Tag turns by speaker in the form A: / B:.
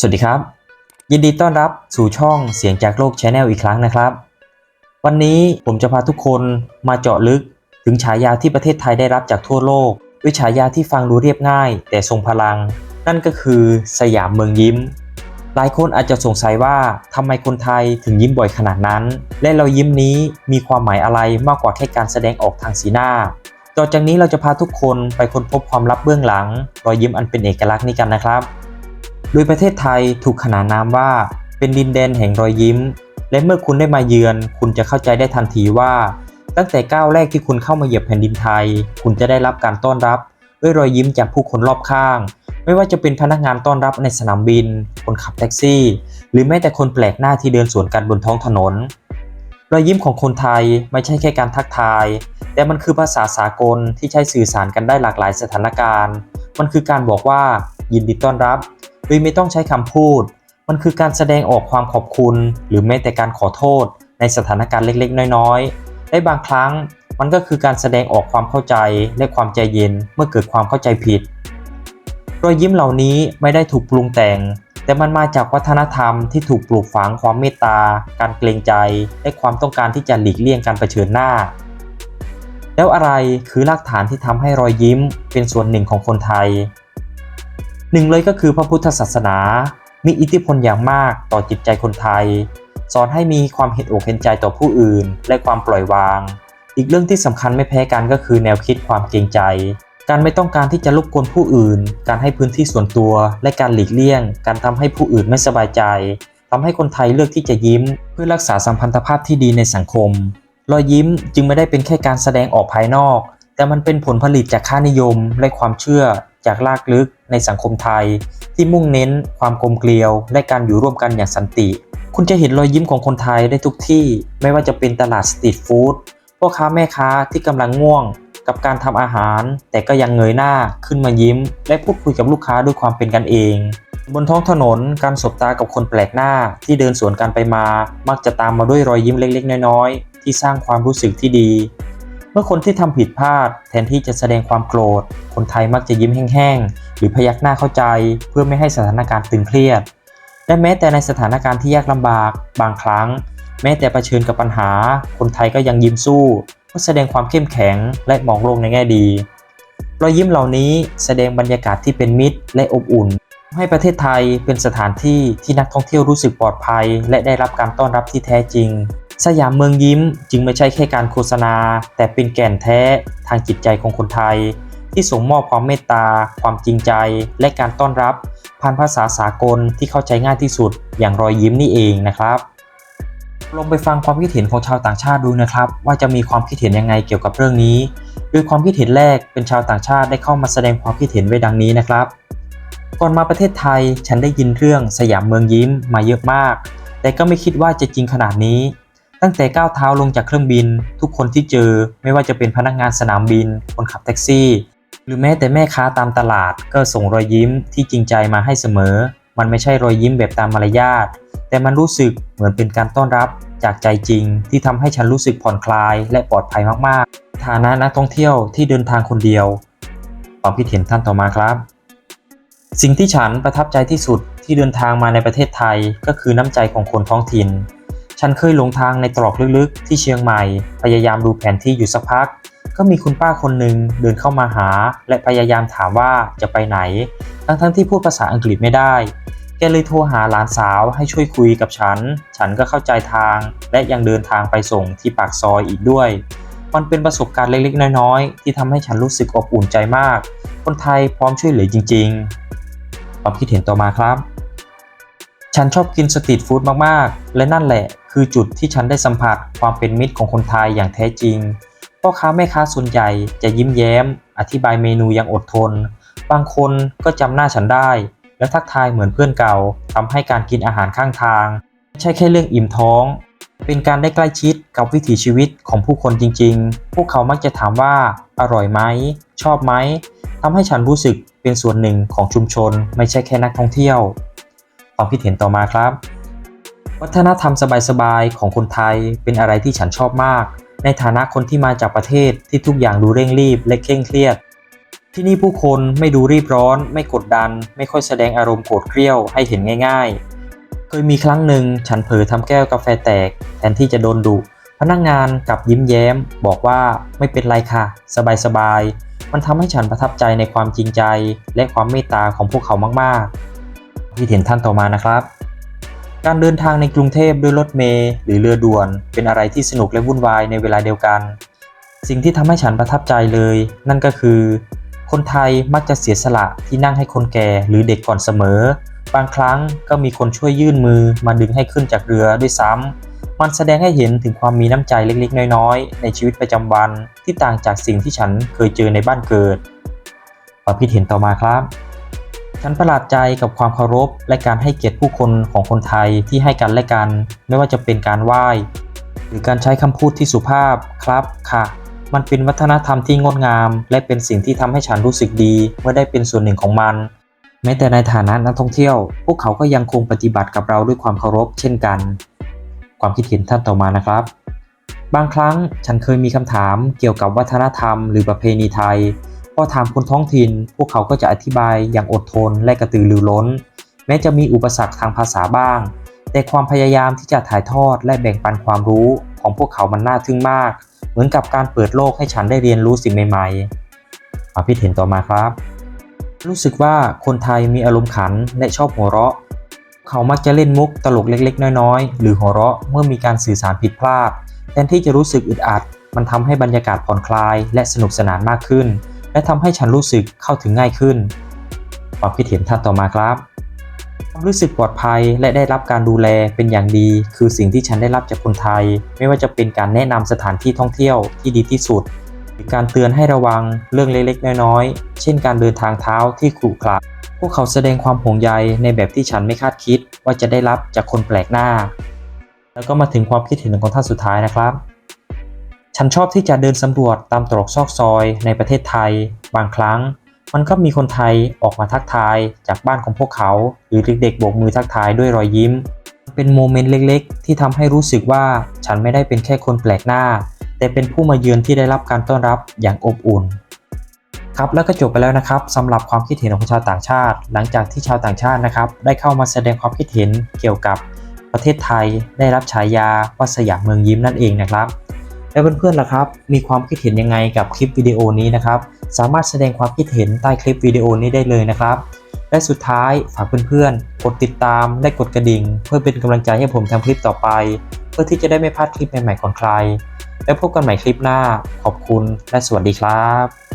A: สวัสดีครับ ยินดีต้อนรับสู่ช่องเสียงจากโลก Channel อีกครั้งนะครับ วันนี้ผมจะพาทุกคนมาเจาะลึกถึงฉายาที่ประเทศไทยได้รับจากทั่วโลก ด้วยฉายาที่ฟังดูเรียบง่าย แต่ทรงพลัง นั่นก็คือสยามเมืองยิ้ม หลายคนอาจจะสงสัยว่าทำไมคนไทยถึงยิ้มบ่อยขนาดนั้น และเรายิ้มนี้มีความหมายอะไรมากกว่าแค่การแสดงออกทางสีหน้าต่อจากนี้เราจะพาทุกคนไปค้นพบความลับเบื้องหลัง รอยยิ้มอันเป็นเอกลักษณ์นี้กันนะครับ โดยประเทศไทยถูกขนานนามว่า เป็นดินแดนแห่งรอยยิ้ม และเมื่อคุณได้มาเยือน คุณจะเข้าใจได้ทันทีว่า ตั้งแต่ก้าวแรกที่คุณเข้ามาเหยียบแผ่นดินไทย คุณจะได้รับการต้อนรับ ด้วยรอยยิ้มจากผู้คนรอบข้าง ไม่ว่าจะเป็นพนักงานต้อนรับในสนามบิน คนขับแท็กซี่ หรือแม้แต่คนแปลกหน้าที่เดินสวนกันบนท้องถนน รอยยิ้มของคนไทยไม่ใช่แค่การทักทาย แต่มันคือภาษาสากลที่ใช้สื่อสารกันได้หลากหลายสถานการณ์ มันคือการบอกว่า ยินดีต้อนรับ โดยไม่ต้องใช้คำพูด มันคือการแสดงออกความขอบคุณ หรือแม้แต่การขอโทษ ในสถานการณ์เล็กๆ น้อยๆและบางครั้งมันก็คือการแสดงออกความเข้าใจและความใจเย็นเมื่อเกิดความเข้าใจผิด รอยยิ้มเหล่านี้ไม่ได้ถูกปรุงแต่ง แต่มันมาจากวัฒนธรรมที่ถูกปลูกฝังความเมตตา การเกรงใจ และความต้องการที่จะหลีกเลี่ยงการเผชิญหน้า แล้วอะไรคือรากฐานที่ทำให้รอยยิ้มเป็นส่วนหนึ่งของคนไทย หนึ่งเลยก็คือพระพุทธศาสนา มีอิทธิพลอย่างมากต่อจิตใจคนไทย สอนให้มีความเห็นอกเห็นใจต่อผู้อื่น และความปล่อยวาง อีกเรื่องที่สำคัญไม่แพ้กันก็คือแนวคิดความเกรงใจ การไม่ต้องการที่จะรบกวนผู้อื่น การให้พื้นที่ส่วนตัว และการหลีกเลี่ยง การทำให้ผู้อื่นไม่สบายใจทำให้คนไทยเลือกที่จะยิ้ม เพื่อรักษาสัมพันธภาพที่ดีในสังคม รอยยิ้มจึงไม่ได้เป็นแค่การแสดงออกภายนอก แต่มันเป็นผลผลิตจากค่านิยม และความเชื่อ จากลากลึกในสังคมไทย ที่มุ่งเน้นความกลมเกลียว และการอยู่ร่วมกันอย่างสันติ คุณจะเห็นรอยยิ้มของคนไทยได้ทุกที่ ไม่ว่าจะเป็นตลาดสตรีทฟู้ดพ่อค้าแม่ค้าที่กำลังง่วง กับการทำอาหาร แต่ก็ยังเงยหน้าขึ้นมายิ้ม และพูดคุยกับลูกค้าด้วยความเป็นกันเอง บนท้องถนนการสบตากับคนแปลกหน้าที่เดินสวนกันไปมา มักจะตามมาด้วยรอยยิ้มเล็กๆ น้อยๆที่สร้างความรู้สึกที่ดี มื่อคนที่ทำผิดพลาด แทนที่จะแสดงความโกรธ คนไทยมักจะยิ้มแห้งๆ หรือพยักหน้าเข้าใจ เพื่อไม่ให้สถานการณ์ตึงเครียด และแม้แต่ในสถานการณ์ที่ยากลำบาก บางครั้ง แม้แต่เผชิญกับปัญหา คนไทยก็ยังยิ้มสู้เพื่อแสดงความเข้มแข็งและมองโลกในแง่ดีรอยยิ้มเหล่านี้แสดงบรรยากาศที่เป็นมิตรและอบอุ่น ให้ประเทศไทยเป็นสถานที่ที่นักท่องเที่ยวรู้สึกปลอดภัย และได้รับการต้อนรับที่แท้จริง สยามเมืองยิ้มจึงไม่ใช่แค่การโฆษณา แต่เป็นแก่นแท้ทางจิตใจของคนไทย ที่ส่งมอบความเมตตา ความจริงใจ และการต้อนรับผ่านภาษาสากลที่เข้าใจง่ายที่สุด อย่างรอยยิ้มนี่เองนะครับ ลองไปฟังความคิดเห็นของชาวต่างชาติดูนะครับ ว่าจะมีความคิดเห็นยังไงเกี่ยวกับเรื่องนี้ โดยความคิดเห็นแรกเป็นชาวต่างชาติได้เข้ามาแสดงความคิดเห็นไว้ดังนี้นะครับก่อนมาประเทศไทยฉันได้ยินเรื่องสยามเมืองยิ้มมาเยอะมาก แต่ก็ไม่คิดว่าจะจริงขนาดนี้ ตั้งแต่ก้าวเท้าลงจากเครื่องบิน ทุกคนที่เจอไม่ว่าจะเป็นพนักงานสนามบิน คนขับแท็กซี่ หรือแม้แต่แม่ค้าตามตลาด ก็ส่งรอยยิ้มที่จริงใจมาให้เสมอ มันไม่ใช่รอยยิ้มแบบตามมารยาทแต่มันรู้สึกเหมือนเป็นการต้อนรับจากใจจริง ที่ทำให้ฉันรู้สึกผ่อนคลายและปลอดภัยมากๆ ฐานะนักท่องเที่ยวที่เดินทางคนเดียวความคิดเห็นท่านต่อมาครับ สิ่งที่ฉันประทับใจที่สุดที่เดินทางมาในประเทศไทย ก็คือน้ำใจของคนท้องถิ่น ฉันเคยหลงทางในตรอกลึกๆ ที่เชียงใหม่ พยายามดูแผนที่อยู่สักพัก ก็มีคุณป้าคนหนึ่งเดินเข้ามาหา และพยายามถามว่าจะไปไหน ทั้งๆที่พูดภาษาอังกฤษไม่ได้ แกเลยโทรหาหลานสาวให้ช่วยคุยกับฉัน ฉันก็เข้าใจทาง และยังเดินทางไปส่งที่ปากซอยอีกด้วย มันเป็นประสบการณ์เล็กๆ น้อยๆ ที่ทำให้ฉันรู้สึกอบอุ่นใจมาก คนไทยพร้อมช่วยเหลือจริงๆความคิดเห็นต่อมาครับฉันชอบกินสตรีทฟู้ดมาก ๆ และนั่นแหละ คือจุดที่ฉันได้สัมผัสความเป็นมิตรของคนไทยอย่างแท้จริงพ่อค้าแม่ค้าส่วนใหญ่จะยิ้มแย้ม อธิบายเมนูอย่างอดทน บางคนก็จำหน้าฉันได้ และทักทายเหมือนเพื่อนเก่าทำให้การกินอาหารข้างทางไม่ใช่แค่เรื่องอิ่มท้อง เป็นการได้ใกล้ชิดกับวิถีชีวิตของผู้คนจริง ๆ พวกเขามักจะถามว่าอร่อยไหม ชอบไหมทำให้ฉันรู้สึกเป็นส่วนหนึ่งของชุมชน ไม่ใช่แค่นักท่องเที่ยวความคิดเห็นต่อมาครับ วัฒนธรรมสบายๆของคนไทยเป็นอะไรที่ฉันชอบมาก ในฐานะคนที่มาจากประเทศที่ทุกอย่างดูเร่งรีบและเคร่งเครียด ที่นี่ผู้คนไม่ดูรีบร้อน ไม่กดดัน ไม่ค่อยแสดงอารมณ์โกรธเกรี้ยวให้เห็นง่ายๆ เคยมีครั้งหนึ่งฉันเผลอทำแก้วกาแฟแตก แทนที่จะโดนดุพนักงงานกลับยิ้มแย้ม บอกว่าไม่เป็นไรค่ะ สบายๆมันทำให้ฉันประทับใจในความจริงใจ และความเมตตาของพวกเขามากๆที่เห็นท่านต่อมานะครับ การเดินทางในกรุงเทพด้วยรถเมล์หรือเรือด่วน เป็นอะไรที่สนุกและวุ่นวายในเวลาเดียวกัน สิ่งที่ทำให้ฉันประทับใจเลย นั่นก็คือ คนไทยมักจะเสียสละที่นั่งให้คนแก่หรือเด็กก่อนเสมอ บางครั้งก็มีคนช่วยยื่นมือมาดึงให้ขึ้นจากเรือด้วยซ้ำมันแสดงให้เห็นถึงความมีน้ำใจเล็กๆ น้อยๆ ในชีวิตประจำวันที่ต่างจากสิ่งที่ฉันเคยเจอในบ้านเกิดความคิดเห็นต่อมาครับ ฉันประหลาดใจกับความเคารพและการให้เกียรติผู้คนของคนไทยที่ให้กันและกัน ไม่ว่าจะเป็นการไหว้ หรือการใช้คำพูดที่สุภาพครับค่ะ มันเป็นวัฒนธรรมที่งดงาม และเป็นสิ่งที่ทำให้ฉันรู้สึกดีเมื่อได้เป็นส่วนหนึ่งของมัน แม้แต่ในฐานะนักท่องเที่ยว พวกเขาก็ยังคงปฏิบัติกับเราด้วยความเคารพเช่นกัน ความคิดเห็นท่านต่อมานะครับ บางครั้งฉันเคยมีคำถามเกี่ยวกับวัฒนธรรม หรือประเพณีไทย พอถามคนท้องถิ่น พวกเขาก็จะอธิบายอย่างอดทนและกระตือรือร้น แม้จะมีอุปสรรคทางภาษาบ้าง แต่ความพยายามที่จะถ่ายทอดและแบ่งปันความรู้ของพวกเขามันน่าทึ่งมาก เหมือนกับการเปิดโลกให้ฉันได้เรียนรู้สิ่งใหม่ๆความคิดเห็นต่อมาครับ รู้สึกว่าคนไทยมีอารมณ์ขันและชอบหัวเราะ เขามักจะเล่นมุกตลกเล็กๆ น้อยๆ หรือหัวเราะเมื่อมีการสื่อสารผิดพลาด แทนที่จะรู้สึกอึดอัด มันทำให้บรรยากาศผ่อนคลาย และสนุกสนานมากขึ้น และทำให้ฉันรู้สึกเข้าถึงง่ายขึ้น ความคิดเห็นท่านต่อมาครับความรู้สึกปลอดภัยและได้รับการดูแลเป็นอย่างดี คือสิ่งที่ฉันได้รับจากคนไทย ไม่ว่าจะเป็นการแนะนำสถานที่ท่องเที่ยวที่ดีที่สุด หรือการเตือนให้ระวังเรื่องเล็กๆ น้อยๆ เช่นการเดินทางเท้าที่ขรุขระพวกเขาแสดงความห่วงใยในแบบที่ฉันไม่คาดคิดว่าจะได้รับจากคนแปลกหน้า แล้วก็มาถึงความคิดเห็นของท่านสุดท้ายนะครับ ฉันชอบที่จะเดินสำรวจตามตรอกซอกซอยในประเทศไทย บางครั้ง มันก็มีคนไทยออกมาทักทายจากบ้านของพวกเขา หรือเด็กๆโบกมือทักทายด้วยรอยยิ้ม เป็นโมเมนต์เล็กๆ ที่ทำให้รู้สึกว่าฉันไม่ได้เป็นแค่คนแปลกหน้า แต่เป็นผู้มาเยือนที่ได้รับการต้อนรับอย่างอบอุ่นครับแล้วก็จบไปแล้วนะครับสำหรับความคิดเห็นของชาวต่างชาติ หลังจากที่ชาวต่างชาตินะครับ ได้เข้ามาแสดงความคิดเห็นเกี่ยวกับประเทศไทย ได้รับฉายาว่าสยามเมืองยิ้มนั่นเองนะครับ แล้วเพื่อนๆล่ะครับ มีความคิดเห็นยังไงกับคลิปวิดีโอนี้นะครับ สามารถแสดงความคิดเห็นใต้คลิปวิดีโอนี้ได้เลยนะครับ และสุดท้ายฝากเพื่อนๆ กดติดตามและกดกระดิ่ง เพื่อเป็นกำลังใจให้ผมทำคลิปต่อไป เพื่อที่จะได้ไม่พลาดคลิปใหม่ๆของใคร แล้วพบกันใหม่คลิปหน้า ขอบคุณและสวัสดีครับ